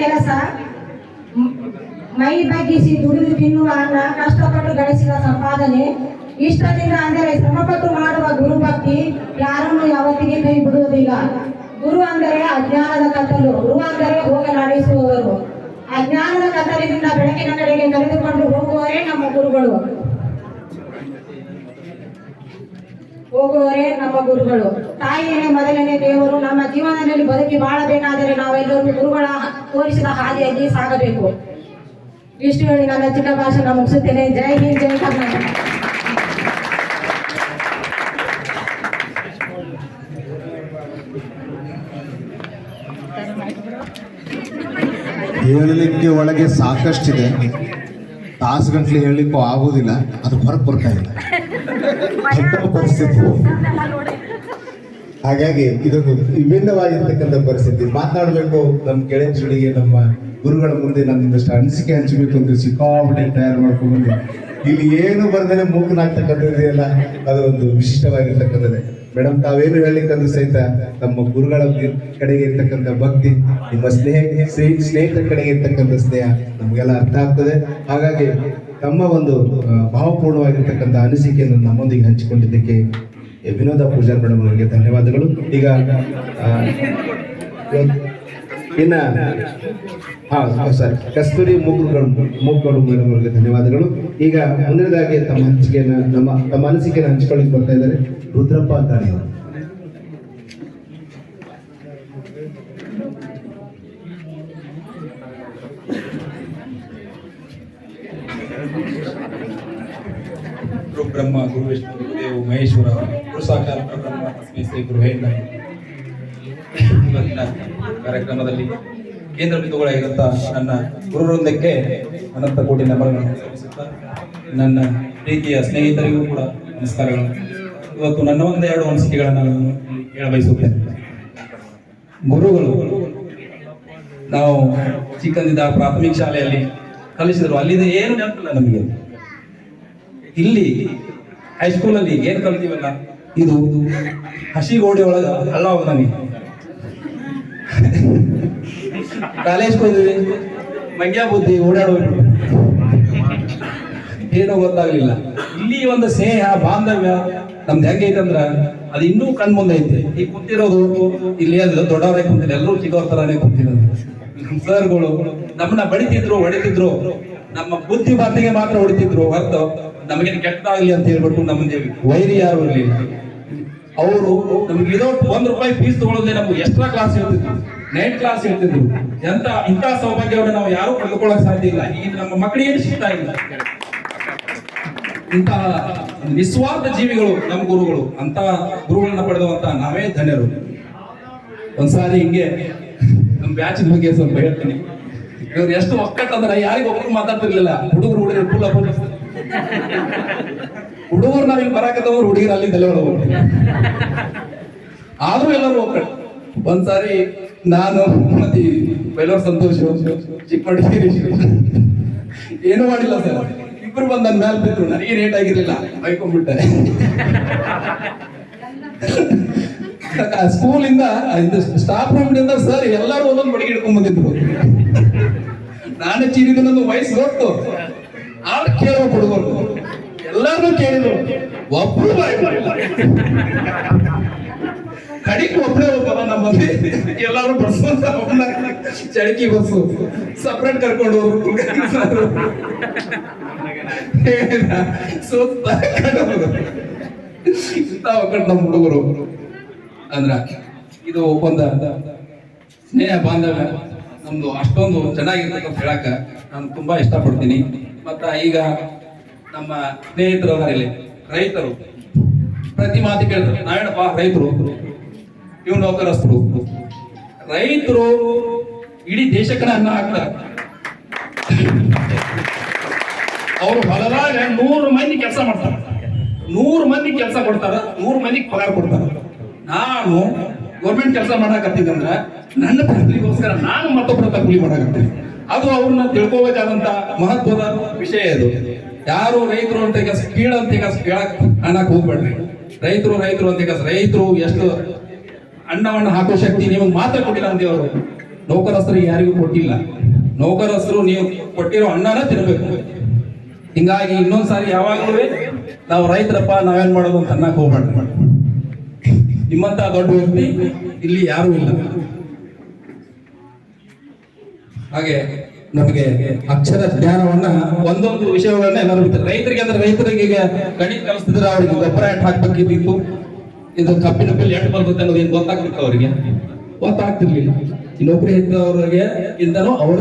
ಕೆಲಸ. ಮ್- ಬಗ್ಗಿಸಿ ದುಡಿದು ತಿನ್ನುವ ಅನ್ನ ಕಷ್ಟಪಟ್ಟು ಗಳಿಸಿದ ಸಂಪಾದನೆ. ಇಷ್ಟದಿಂದ ಅಂದರೆ ಶ್ರಮಪಟ್ಟು ಮಾಡುವ ಗುರು ಯಾರನ್ನು ಯಾವತ್ತಿಗೆ ಕೈ ಬಿಡುವುದಿಲ್ಲ. ಗುರು ಅಂದರೆ ಅಜ್ಞಾನದ ಕತ್ತಲು. ಗುರು ಅಂದರೆ ಹೋಗಲಾಡಿಸುವವರು ಅಜ್ಞಾನದ ಕತ್ತಲಿನಿಂದ ಬೆಳಕಿನ ಕಡೆಗೆ ಕರೆದುಕೊಂಡು ಹೋಗುವವರೇ ನಮ್ಮ ಗುರುಗಳು. ಹೋಗುವವರೇ ನಮ್ಮ ಗುರುಗಳು. ತಾಯಿಯೇ ಮೊದಲನೇ ದೇವರು. ನಮ್ಮ ಜೀವನದಲ್ಲಿ ಬದುಕಿ ಬಾಳಬೇಕಾದರೆ ನಾವೆಲ್ಲರೂ ಗುರುಗಳ ತೋರಿಸಿದ ಹಾದಿಯಾಗಿ ಸಾಗಬೇಕು. ಇಷ್ಟು ಹೇಳಿ ನನ್ನ ಚಿಕ್ಕ ಭಾಷಣ ಮುಗಿಸುತ್ತೇನೆ. ಜೈ ಹಿಂದ್ ಜೈ ಕರ್ನಾಟಕ. ಹೇಳಲಿಕ್ಕೆ ಒಳಗೆ ಸಾಕಷ್ಟಿದೆ. ತಾಸು ಗಂಟ್ಲೆ ಹೇಳಲಿಕ್ಕೂ ಆಗೋದಿಲ್ಲ ಅದು ಹೊರಗೆ ಬರ್ತಾ ಇಲ್ಲ. ಪರಿಸ್ಥಿತಿ. ಹಾಗಾಗಿ ಇದೊಂದು ವಿಭಿನ್ನವಾಗಿರ್ತಕ್ಕಂಥ ಪರಿಸ್ಥಿತಿ. ಮಾತನಾಡಬೇಕು ನಮ್ಮ ಗೆಳೆಯರಿಗೆ ನಮ್ಮ ಗುರುಗಳ ಮುಂದೆ ನಾನು ಇನ್ನಷ್ಟು ಅನಿಸಿಕೆ ಹಂಚಬೇಕು ಅಂತ ಸಿಕ್ಕಾಪಟ್ಟೆ ತಯಾರು ಮಾಡ್ಕೊಂಡು ಇಲ್ಲಿ ಏನು ಬರ್ದೇನೆ ಮೂಕನಾಗ್ತಕ್ಕಂಥದ್ದು ಅದು ಒಂದು ವಿಶಿಷ್ಟವಾಗಿರ್ತಕ್ಕಂಥದ್ದೇ. ಮೇಡಮ್ ತಾವೇನು ಹೇಳಲಿಕ್ಕಂದ್ರೂ ಸಹಿತ ನಮ್ಮ ಗುರುಗಳ ಕಡೆಗೆ ಇರ್ತಕ್ಕಂಥ ಭಕ್ತಿ, ನಿಮ್ಮ ಸ್ನೇಹ, ಸ್ನೇಹ- ಸ್ನೇಹಿತರ ಕಡೆಗೆ ಇರ್ತಕ್ಕಂಥ ಸ್ನೇಹ ನಮಗೆಲ್ಲ ಅರ್ಥ ಆಗ್ತದೆ. ಹಾಗಾಗಿ ತಮ್ಮ ಒಂದು ಭಾವಪೂರ್ಣವಾಗಿರ್ತಕ್ಕಂಥ ಅನಿಸಿಕೆಯನ್ನು ನಮ್ಮೊಂದಿಗೆ ಹಂಚಿಕೊಂಡಿದ್ದಕ್ಕೆ ವಿನೋದ ಪೂಜಾರ್ ಮೇಡಮ್ ಅವರಿಗೆ ಧನ್ಯವಾದಗಳು. ಈಗ ಇನ್ನ, ಹಾ ಸರ್. ಕಸ್ತೂರಿ ಮೂಗುಗಳು ಮೂಗುಗಳು ಮೇಡಮ್ ಅವರಿಗೆ ಧನ್ಯವಾದಗಳು. ಈಗ ಮುಂದಿನದಾಗಿ ತಮ್ಮ ಹಂಚಿಕೆಯನ್ನ ನಮ್ಮ ತಮ್ಮ ಅನಿಸಿಕೆಯನ್ನು ಹಂಚಿಕೊಳ್ಳಿಕ್ಕೆ ಬರ್ತಾ ಇದ್ದಾರೆ ರುದ್ರಪ್ಪ ದಾಣಿ ಗುರು ಬ್ರಹ್ಮ ಗುರು ವಿಷ್ಣು, ಗುರುದೇವ್, ಮಹೇಶ್ವರ ಗುರು ಇವತ್ತಿನ ಕಾರ್ಯಕ್ರಮದಲ್ಲಿ ಕೇಂದ್ರ ಬಿಂದುಗಳಾಗಿರುತ್ತ ನನ್ನ ಗುರುವೃಂದಕ್ಕೆ ಅನಂತ ಕೋಟಿ ನಮನಗಳನ್ನು ಸಲ್ಲಿಸುತ್ತಾ ನನ್ನ ಪ್ರೀತಿಯ ಸ್ನೇಹಿತರಿಗೂ ಕೂಡ ನಮಸ್ಕಾರಗಳು ಇವತ್ತು ನನ್ನ ಒಂದೆರಡು ಅನಿಸಿಕೆಗಳನ್ನು ನಾನು ಹೇಳಬಯಸುತ್ತೇನೆ ಗುರುಗಳು, ನಾವು ಚಿಕ್ಕಂದಿದ್ದ ಪ್ರಾಥಮಿಕ ಶಾಲೆಯಲ್ಲಿ ಕಲಿಸಿದರು, ಅಲ್ಲಿಂದ ಏನು ನೆನಪಿಲ್ಲ ನಮಗೆ. ಇಲ್ಲಿ ಹೈಸ್ಕೂಲಲ್ಲಿ ಏನ್ ಕಲ್ತೀವಲ್ಲ? ಇದು ಹಸಿ ಗೋಡೆ ಒಳಗ ಅಲ್ಲ ನಮಗೆ ಕಾಲೇಜ್ ಹೋದ್ವಿ. ಮಂಗ್ಯ ಬುದ್ಧಿ ಓಡಾಡೋದು ಏನೋ ಗೊತ್ತಾಗ್ಲಿಲ್ಲ. ಇಲ್ಲಿ ಒಂದು ಸ್ನೇಹ, ಬಾಂಧವ್ಯ ನಮ್ದು ಹೆಂಗೈತಂದ್ರ ಅದು ಇನ್ನೂ ಕಣ್ ಮುಂದೆ ಐತೆ. ಈಗ ಕುಂತಿರೋದು ಇಲ್ಲಿ ಅದು ದೊಡ್ಡವರೇ ಕುಂತಿಲ್ಲ ಎಲ್ಲರೂ ಚಿಕ್ಕವ್ರ ತರಾನೇ ಕುಂತಿರೋದು. ಸರ್ಗಳು ನಮ್ಮನ್ನ ಬಡಿತಿದ್ರು, ಹೊಡಿತಿದ್ರು. ನಮ್ಮ ಬುದ್ಧಿ ಮಾತಿಗೆ ಮಾತ್ರ ಹೊಡಿತಿದ್ರು ಹೊರತು ನಮಗೇನು ಕೆಟ್ಟದಾಗ್ಲಿ ಅಂತ ಹೇಳ್ಬಿಟ್ಟು ನಮ್ಮದೇ ವೈರಿ ಯಾರು ಇರಲಿಲ್ಲ ಅವರು ನಮ್ಗೆ ಇದೋ ಒಂದ್ ರೂಪಾಯಿ ಫೀಸ್ ತಗೊಳ್ಳೋದೇ ನಮ್ಗೆ ಎಕ್ಸ್ಟ್ರಾ ಕ್ಲಾಸ್ ಇರ್ತಿದ್ರು ನೈಟ್ ಕ್ಲಾಸ್ ಹೇಳ್ತಿದ್ರು. ಎಂತ ಇಂಥ ಸೌಭಾಗ್ಯವನ್ನು ನಾವು ಯಾರು ಪಡೆದುಕೊಳ್ಳಕ್ ಸಾಧ್ಯ ಇಲ್ಲ. ಈಗ ನಮ್ಮ ಮಕ್ಕಳಿಗೆ ಸಿಗ್ತಾ ಇಲ್ಲ. ಇಂತಹ ನಿಸ್ವಾರ್ಥ ಜೀವಿಗಳು ನಮ್ಮ ಗುರುಗಳು. ಅಂತ ಗುರುಗಳನ್ನ ಪಡೆದಂತ ನಾವೇ ಧನ್ಯರು. ಒಂದ್ಸಾರಿ ಹಿಂಗೆ ನಮ್ಮ ಬ್ಯಾಚಿನ ಬಗ್ಗೆ ಸ್ವಲ್ಪ ಹೇಳ್ತೀನಿ. ಇವ್ರು ಎಷ್ಟು ಒಕ್ಕಟ್ಟಂದ್ರೆ ಯಾರಿಗೂ ಒಬ್ಬರು ಮಾತಾಡ್ತಿರ್ಲಿಲ್ಲ. ಹುಡುಗರು ಹುಡುಗರು ಫುಲ್ ಅಪ್ಪ ಹುಡುಗರು ನಾವ್ ಇಲ್ಲಿ ಬರಾಕತ್ತವ್ರು ಹುಡುಗರು ಅಲ್ಲಿ ತಲೆ ಒಳಗೆ. ಆದ್ರೂ ಎಲ್ಲರೂ ಒಕ್ಕಟ್ಟು ಒಂದ್ಸಾರಿ ನಾನು, ಮತ್ತೆ ಬೈಲೂರ್ ಸಂತೋಷ್ ಚಿಕ್ಕಮಡಿಗೇರಿ ಏನು ಮಾಡಿಲ್ಲ ಸರ್. ಇಬ್ರು ಬಂದ್ ನನ್ ಮೇಲೆ ಬಿದ್ರು. ನನಗೆ ರೇಟ್ ಆಗಿರ್ಲಿಲ್ಲ. ಬೈಕೊಂಡ್ಬಿಟ್ಟೆ. ಸ್ಕೂಲಿಂದ ಸ್ಟಾಫ್ ರೂಮ್ ಇಂದ ಸರ್ ಎಲ್ಲಾರು ಒಂದೊಂದು ಬಡಿಗೆ ಹಿಡ್ಕೊಂಡ್ ಬಂದಿದ್ರು. ನಾನು ಚೀರಿದ ನನ್ನ ವಯಸ್ಸು ಗೊತ್ತು. ಆದ್ರೆ ಕೇಳುವ ಹುಡುಗರು ಎಲ್ಲರೂ ಕೇಳಿದ್ರು. ಒಬ್ರು. ಕಡಿಗೆ ಒಬ್ಬರೇ ಒಬ್ಬ ನಮ್ಮ ಮಂದಿ ಎಲ್ಲಾರು ಬಸ್ ಒಬ್ಬನ ಚಳಕಿ ಬಸ್ಸು ಸಪ್ರೇಟ್ ಕರ್ಕೊಂಡು ಹೋಗ್ರು ಸುತ್ತ ಇಂತ ಒಕ್ಕಟ್ಟು ನಮ್ಮ ಹುಡುಗರು. ಅಂದ್ರ ಇದು ಒಪ್ಪಂದ ಸ್ನೇಹ ಬಾಂಧವ್ಯ. ನಮ್ದು ಅಷ್ಟೊಂದು ಚೆನ್ನಾಗಿರ್ತಕ್ಕಂಥ ಹೇಳಕ್ಕ ನಾನು ತುಂಬಾ ಇಷ್ಟಪಡ್ತೀನಿ. ಮತ್ತ ಈಗ ನಮ್ಮ ಸ್ನೇಹಿತರು ಅದರಲ್ಲಿ ರೈತರು. ಪ್ರತಿ ಮಾತು ಕೇಳ್ತಾರೆ ನಾವೇನಪ್ಪ ರೈತರು. ಇವ್ ನೌಕರಸ್ಥರು. ರೈತರು ಇಡೀ ದೇಶಕ್ಕನ ಅನ್ನ ಹಾಕ್ತಾರೆ. ಅವರು ಹೊಲದಾಗ ನೂರು ಮಂದಿ ಕೆಲಸ ಮಾಡ್ತಾರೆ. ನೂರು ಮಂದಿ ಕೆಲಸ ಕೊಡ್ತಾರ, ನೂರು ಮಂದಿಗೆ ಪಗಾರ ಕೊಡ್ತಾರ. ನಾನು ಗೌರ್ಮೆಂಟ್ ಕೆಲಸ ಮಾಡಾಕತ್ತಿದ್ದಂದ್ರ ನನ್ನ ಫ್ಯಾಮಿಲಿಗೋಸ್ಕರ ನಾನು ಮತ್ತೊಬ್ಬರ ಹತ್ರ ಕೂಲಿ ಮಾಡಾಕತ್ತೀನಿ ಅದು ಅವ್ರನ್ನ ತಿಳ್ಕೋಬೇಕಾದಂತ ಮಹತ್ವದ ವಿಷಯ ಇದು. ಯಾರು ರೈತರು ಅಂತ ಕೆಲಸ ಕೀಳಂತ ಕೆಲಸ ಕೇಳಕ್ ಅನ್ನಕ್ ಹೋಗ್ಬೇಡ್ರಿ. ರೈತರು ರೈತರು ಅಂತ ಕೆಲಸ ರೈತರು ಎಷ್ಟು ಅನ್ನವನ್ನು ಹಾಕೋ ಶಕ್ತಿ ನಿಮಗೆ ಮಾತ್ರ ಕೊಟ್ಟಿಲ್ಲ ಅಂತ ಅವರು ನೌಕರಸ್ಥರಿಗೆ ಯಾರಿಗೂ ಕೊಟ್ಟಿಲ್ಲ. ನೌಕರಸ್ಥರು ನೀವು ಕೊಟ್ಟಿರೋ ಅಣ್ಣನ ತಿನ್ಬೇಕು. ಹಿಂಗಾಗಿ ಇನ್ನೊಂದ್ಸಾರಿ ಯಾವಾಗಲೂ ನಾವು ರೈತರಪ್ಪ ನಾವೇನ್ ಮಾಡೋದು ಅಂತ ಅನ್ನಕ್ ಹೋಗ್ಬೇಡ್ರಿ. ನಿಮ್ಮಂತ ದೊಡ್ಡ ವ್ಯಕ್ತಿ ಇಲ್ಲಿ ಯಾರು ಇಲ್ಲ. ಹಾಗೆ ನಮಗೆ ಅಕ್ಷರ ಜ್ಞಾನವನ್ನ ಒಂದೊಂದು ವಿಷಯಗಳನ್ನ ಎಲ್ಲರೂ ರೈತರಿಗೆ ಅಂದ್ರೆ ರೈತರಿಗೆ ಈಗ ಗಣಿತ ಕಲಿಸ್ತಿದ್ರೆ ಅವ್ರಿಗೆ ಗೊಬ್ಬರ ಎಟ್ ಹಾಕ್ಬೇಕಿತ್ತು? ಇದು ಕಬ್ಬಿನ ಬಿಲ್ ಎಟ್ ಬರ್ತದೆ ಅನ್ನೋದು ಏನು ಗೊತ್ತಾಗ್ತಿತ್ತು ಅವರಿಗೆ? ಗೊತ್ತಾಗ್ತಿರ್ಲಿಲ್ಲ. ನೌಕರಿ ಇದ್ದವರಿಗೆ ಇಂದನೂ ಅವರ